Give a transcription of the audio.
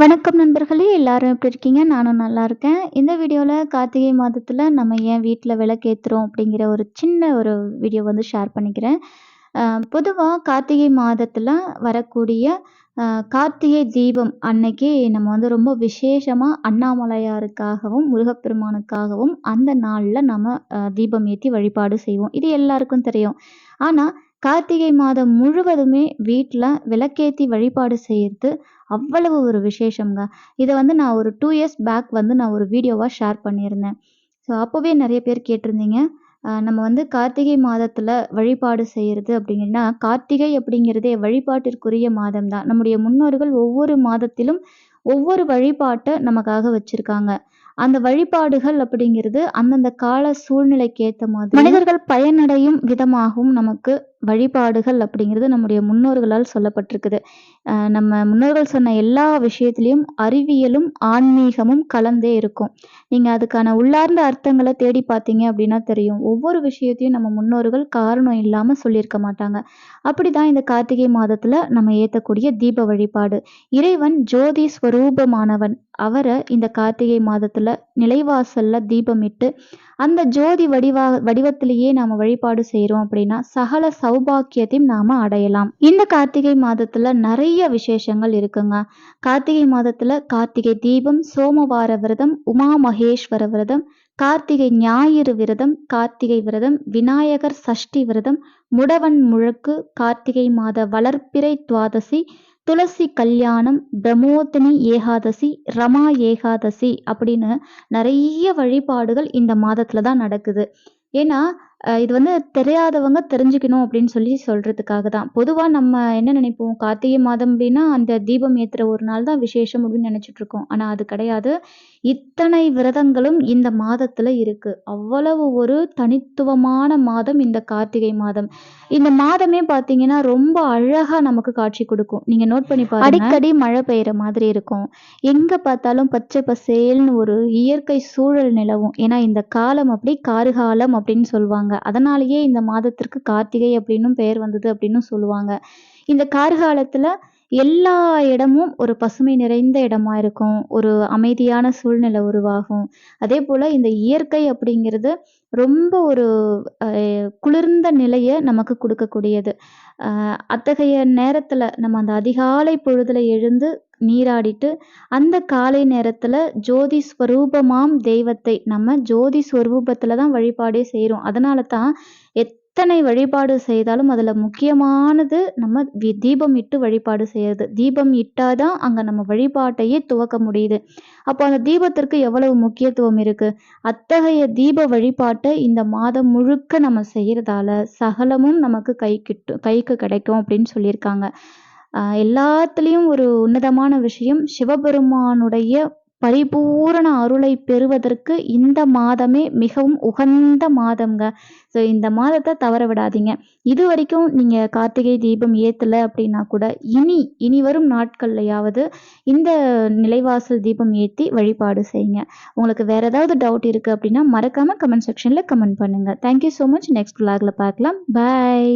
வணக்கம் நண்பர்களே எல்லாரும் எப்படி இருக்கீங்க? நானும் நல்லா இருக்கேன். இந்த வீடியோவில் கார்த்திகை மாதத்தில் நம்ம ஏன் வீட்டில் விளக்கேற்றுறோம் அப்படிங்கிற ஒரு சின்ன ஒரு வீடியோ வந்து ஷேர் பண்ணிக்கிறேன். பொதுவாக கார்த்திகை மாதத்தில் வரக்கூடிய கார்த்திகை தீபம் அன்னைக்கு நம்ம வந்து ரொம்ப விசேஷமாக அண்ணாமலையாருக்காகவும் முருகப்பெருமானுக்காகவும் அந்த நாளில் நம்ம தீபம் ஏற்றி வழிபாடு செய்வோம். இது எல்லாருக்கும் தெரியும். ஆனால் கார்த்திகை மாதம் முழுவதுமே வீட்டில் விளக்கேற்றி வழிபாடு செய்கிறது அவ்வளவு ஒரு விசேஷம்ங்க. இதை வந்து நான் ஒரு டூ இயர்ஸ் பேக் வந்து நான் ஒரு வீடியோவாக ஷேர் பண்ணியிருந்தேன். ஸோ அப்போவே நிறைய பேர் கேட்டிருந்தீங்க நம்ம வந்து கார்த்திகை மாதத்தில் வழிபாடு செய்கிறது அப்படிங்கன்னா கார்த்திகை அப்படிங்கிறதே வழிபாட்டிற்குரிய மாதம் தான் நம்முடைய முன்னோர்கள் ஒவ்வொரு மாதத்திலும் ஒவ்வொரு வழிபாட்டை நமக்காக வச்சுருக்காங்க. அந்த வழிபாடுகள் அப்படிங்கிறது அந்தந்த கால சூழ்நிலைக்கு ஏற்ற மாதிரி மனிதர்கள் பயனடையும் விதமாகவும் நமக்கு வழிபாடுகள் அப்படிங்கிறது நம்முடைய முன்னோர்களால் சொல்லப்பட்டிருக்குது. நம்ம முன்னோர்கள் சொன்ன எல்லா விஷயத்துலேயும் அறிவியலும் ஆன்மீகமும் கலந்தே இருக்கும். நீங்கள் அதுக்கான உள்ளார்ந்த அர்த்தங்களை தேடி பார்த்தீங்க அப்படின்னா தெரியும். ஒவ்வொரு விஷயத்தையும் நம்ம முன்னோர்கள் காரணம் இல்லாமல் சொல்லியிருக்க மாட்டாங்க. அப்படி தான் இந்த கார்த்திகை மாதத்தில் நம்ம ஏற்றக்கூடிய தீப வழிபாடு. இறைவன் ஜோதி ஸ்வரூபமானவன். அவரை இந்த கார்த்திகை மாதத்தில் நிலைவாசல்ல தீபமிட்டு அந்த ஜோதி வடிவா வடிவத்திலேயே நாம் வழிபாடு செய்கிறோம் அப்படின்னா சகல சௌபாக்கியத்தையும் நாம அடையலாம். இந்த கார்த்திகை மாதத்துல நிறைய விசேஷங்கள் இருக்குங்க. கார்த்திகை மாதத்துல கார்த்திகை தீபம் சோமவார விரதம் உமா மகேஸ்வர விரதம் கார்த்திகை ஞாயிறு விரதம் கார்த்திகை விரதம் விநாயகர் சஷ்டி விரதம் முடவன் முழக்கு கார்த்திகை மாத வளர்ப்பிறை துவாதசி துளசி கல்யாணம் பிரமோதினி ஏகாதசி ரமா ஏகாதசி அப்படின்னு நிறைய வழிபாடுகள் இந்த மாதத்துல தான் நடக்குது. ஏன்னா இது வந்து தெரியாதவங்க தெரிஞ்சுக்கணும் அப்படின்னு சொல்லி சொல்றதுக்காக தான் பொதுவா நம்ம என்ன நினைப்போம்? கார்த்திகை மாதம் அப்படின்னா அந்த தீபம் ஏத்துற ஒரு நாள் தான் விசேஷம் அப்படின்னு நினைச்சிட்டு இருக்கோம் ஆனா அது கிடையாது. இத்தனை விரதங்களும் இந்த மாதத்துல இருக்கு. அவ்வளவு ஒரு தனித்துவமான மாதம் இந்த கார்த்திகை மாதம். இந்த மாதமே பாத்தீங்கன்னா ரொம்ப அழகா நமக்கு காட்சி கொடுக்கும். நீங்க நோட் பண்ணி பாருங்க. அடிக்கடி மழை பெய்யுற மாதிரி இருக்கும். எங்க பார்த்தாலும் பச்சை பசேல்னு ஒரு இயற்கை சூழல் நிலவும். ஏன்னா இந்த காலம் அப்படி கார்காலம் அப்படின்னு சொல்லுவாங்க. அதனாலேயே இந்த மாதத்திற்கு கார்த்திகை அப்படின்னும் பெயர் வந்தது அப்படின்னு சொல்லுவாங்க. இந்த கார்காலத்தில் எல்லா இடமும் ஒரு பசுமை நிறைந்த இடமா இருக்கும். ஒரு அமைதியான சூழ்நிலை உருவாகும். அதே போல இந்த இயற்கை அப்படிங்கிறது ரொம்ப ஒரு குளிர்ந்த நிலையை நமக்கு கொடுக்கக்கூடியது. அத்தகைய நேரத்துல நம்ம அந்த அதிகாலை பொழுதுல எழுந்து நீராடிட்டு அந்த காலை நேரத்துல ஜோதி ஸ்வரூபமாம் தெய்வத்தை நம்ம ஜோதி ஸ்வரூபத்துல தான் வழிபாடே செய்கிறோம் அதனால தான் எத் எத்தனை வழிபாடு செய்தாலும் அதில் முக்கியமானது நம்ம வி- தீபம் இட்டு வழிபாடு செய்யறது. தீபம் இட்டால் தான் அங்கே நம்ம வழிபாட்டையே துவக்க முடியுது. அப்போ அந்த தீபத்திற்கு எவ்வளவு முக்கியத்துவம் இருக்கு? அத்தகைய தீப வழிபாட்டை இந்த மாதம் முழுக்க நம்ம செய்யறதால சகலமும் நமக்கு கை கிட்டு கைக்கு கிடைக்கும் அப்படின்னு சொல்லியிருக்காங்க. எல்லாத்துலேயும் ஒரு உன்னதமான விஷயம் சிவபெருமானுடைய பரிபூரண அருளை பெறுவதற்கு இந்த மாதமே மிகவும் உகந்த மாதம்ங்க. ஸோ இந்த மாதத்தை தவற விடாதீங்க. இது வரைக்கும் நீங்கள் கார்த்திகை தீபம் ஏற்றலை அப்படின்னா கூட இனி இனி வரும் நாட்கள்லையாவது இந்த நிலைவாசல் தீபம் ஏற்றி வழிபாடு செய்யுங்க. உங்களுக்கு வேறு ஏதாவது டவுட் இருக்குது அப்படின்னா மறக்காமல் கமெண்ட் செக்ஷனில் கமெண்ட் பண்ணுங்கள் தேங்க்யூ ஸோ மச் நெக்ஸ்ட் vlogல பார்க்கலாம். பாய்